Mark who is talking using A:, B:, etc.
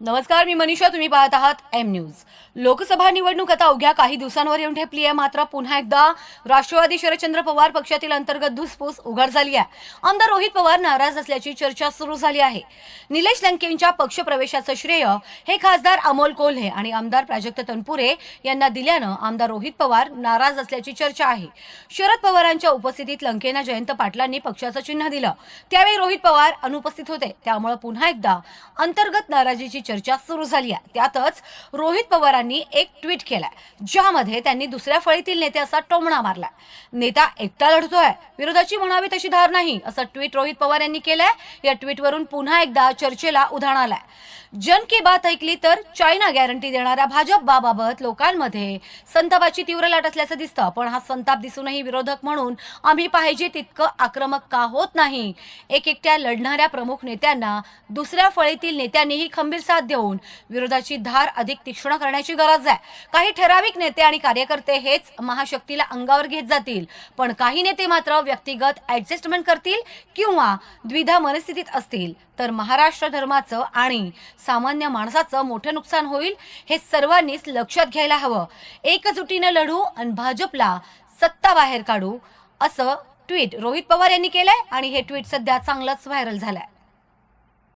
A: नमस्कार मी मनीषा तुम्ही पाहत आहात एम न्यूज लोकसभा निवडणूक आता अवघ्या काही दिवसांवर येऊन ठेपली आहे. मात्र पुन्हा एकदा राष्ट्रवादी शरदचंद्र पवार पक्षातील अंतर्गत धुसफूस उघड झाली आहे. आमदार रोहित पवार नाराज असल्याची चर्चा सुरू झाली आहे. निलेश लंकेंच्या पक्षप्रवेशाचं श्रेय हे खासदार अमोल कोल्हे आणि आमदार प्राजक्त तनपुरे यांना दिल्यानं आमदार रोहित पवार नाराज असल्याची चर्चा आहे. शरद पवारांच्या उपस्थितीत लंकेना जयंत पाटलांनी पक्षाचं चिन्ह दिलं. त्यावेळी रोहित पवार अनुपस्थित होते. त्यामुळे पुन्हा एकदा अंतर्गत नाराजीची चर्चा सुरू झाली आहे. त्यातच रोहित पवारांनी एक ट्विट केलाय ज्यामध्ये त्यांनी दुसऱ्या फळीतील नेत्याचा टोमणा मारलाय. नेता एकटा लढतोय विरोधाची म्हणावी तशी धार नाही असं ट्विट रोहित पवार यांनी केलंय. या ट्विटवरून पुन्हा एकदा चर्चेला उधाण आलाय. जन की बात ऐकली तर चायना गॅरंटी देणाऱ्या भाजपबाबाबत लोकांमध्ये संतापाची तीव्र लाट असल्याचं दिसतं पण हा संताप दिसूनही विरोधक म्हणून आम्ही पाहिजे तितकं आक्रमक का होत नाही? एक एकट्या लढणाऱ्या प्रमुख नेत्यांना दुसऱ्या फळीतील नेत्यांनीही खंबीर साथ देऊन विरोधाची धार अधिक तीक्ष्ण करण्याची गरज आहे. काही ठराविक नेते आणि कार्यकर्ते हेच महाशक्तीला अंगावर घेत जातील. पण काही नेते मात्र व्यक्तिगत ऍडजस्टमेंट करतील किंवा द्विधा मनस्थितीत असतील. तर महाराष्ट्र धर्माचं आणि सामान्य माणसाचं मोठं नुकसान होईल हे सर्वांनीच लक्षात घ्यायला हवं. एकजुटीनं लढू आणि भाजपला सत्ता बाहेर काढू असं ट्विट रोहित पवार यांनी केलंय आणि हे ट्विट सध्या चांगलंच व्हायरल झालंय.